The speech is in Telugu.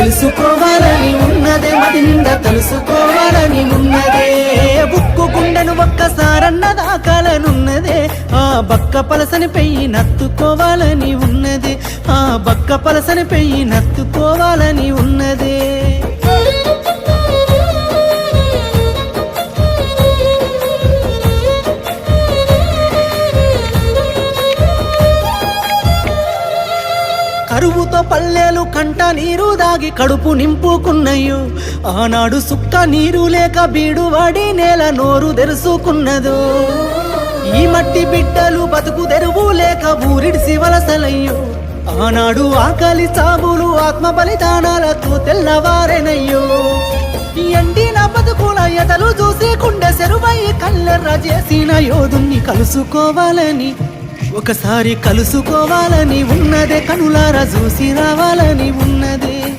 తెలుసుకోవాలని ఉన్నదే మది తెలుసుకోవాలని ఉన్నదే. బుక్కు గుండెను ఒక్కసారన్న దాకాలనున్నదే ఆ బక్క పలసని పెయ్యి నత్తుకోవాలని ఉన్నదే. ఆ బక్క పలసని పెయ్యి నత్తుకోవాలని కరువుతో పల్లెలు కంట నీరు దాగి కడుపు నింపుకున్నయ్యో ఆనాడు సుక్క నీరు లేక బీడువాడి నేల నోరు తెరుసుకున్నదు. ఈ మట్టి బిడ్డలు బతుకు తెరువు లేక ఊరిడిసి వలసలయ్యో. ఆనాడు ఆకలి చావులు ఆత్మ బలిదానాలతో తెల్లవారెనయ్యో. ఈ ఎండిన బతుకుల ఎదలు చూసి కుండె సెరువై కల్లెర్ర చేసిన యోధుణ్ణి కలుసుకోవాలని ఒకసారి కలుసుకోవాలని ఉన్నదే కనులారా చూసి రావాల?